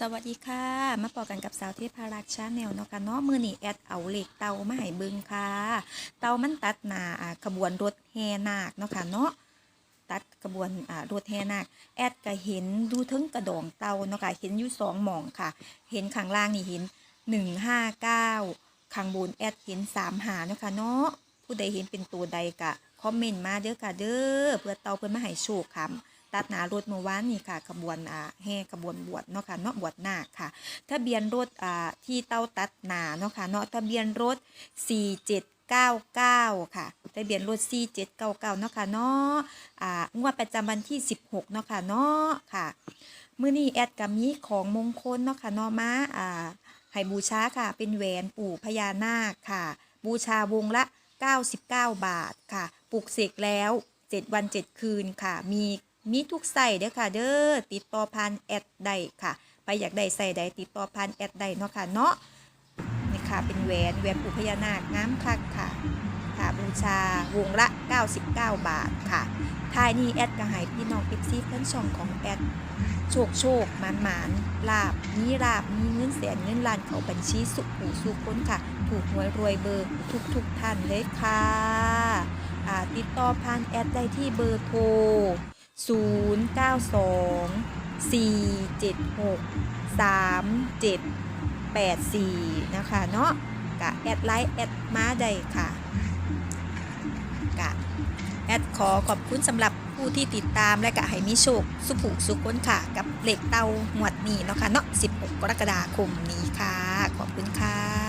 สวัสดีค่ะ มาปอกันกับสาวเทพารักชาแนลเนาะค่ะเนาะมือนี่แอดเอาเหล็กเตามาให้เบิงค่ะ เตามันตัดหนาขบวนรถแห่นาคเนาะค่ะเนาะตัดกระบวนรถแห่นาคแอดก็เห็นดูถึงกระดองเตาเนาะค่ะเห็นอยู่สองหมองค่ะ เห็นข้างล่างนี่เห็นหนึ่งห้าเก้าข้างบนแอดเห็นสามหาเนาะค่ะเนาะผู้ใดเห็นเป็นตัวใดกะคอมเมนต์มาเด้อค่ะเด้อเพื่อเตาเพื่อมาให้โชคค่ะ ตัดหนารถเมื่อวานนี่ค่ะขบวนอ่าแห่ขบวนบวชเนาะค่ะเนาะบวชนาคค่ะ ทะเบียนรถอ่าที่เต้าตัดหนาเนาะค่ะเนาะทะเบียนรถ 4799 ค่ะทะเบียนรถ 4799 เนาะค่ะเนาะอ่างวดประจำวันที่ 16 เนาะค่ะเนาะค่ะมื้อนี้แอดกับมีของมงคลเนาะค่ะเนาะมาอ่าให้บูชาค่ะ เป็นแหวนปู่พญานาคค่ะ บูชาวงละ 99 บาทค่ะ ปลูกเสกแล้ว 7 วัน 7 คืนค่ะ มี มีทุกใส่เด้อค่ะ เด้อติดต่อผ่านแอดได้ค่ะไปอยากได้ใส่ใดติดต่อผ่านแอดได้เนาะค่ะเนาะนี่ค่ะเป็นแหวนแหวนปู่พญานาคงามคักค่ะค่ะบูชาวงละ 99 บาทค่ะท้ายนี้แอดก็ให้พี่น้องเอฟซีเพื่อนช่องของแอดโชคโชคหมานหมานลาบมีลาบมีเงินแสนเงินล้านเขาบัญชีสุขหูสุขพ้นค่ะ ถูกหวยรวยเบอร์ทุกทุกท่านเลยค่ะติดต่อผ่านแอดได้ที่เบอร์โทร 092-476-3784 นะคะเนาะกะแอดไลน์แอดมาได้ค่ะกะแอดขอขอบคุณสำหรับผู้ที่ติดตามและกะให้มีโชคสุผูสุขคนค่ะ กับเหล็กเตาหมวดนี้เนาะค่ะเนาะ16 กรกฎาคมนี้ค่ะ ขอบคุณค่ะ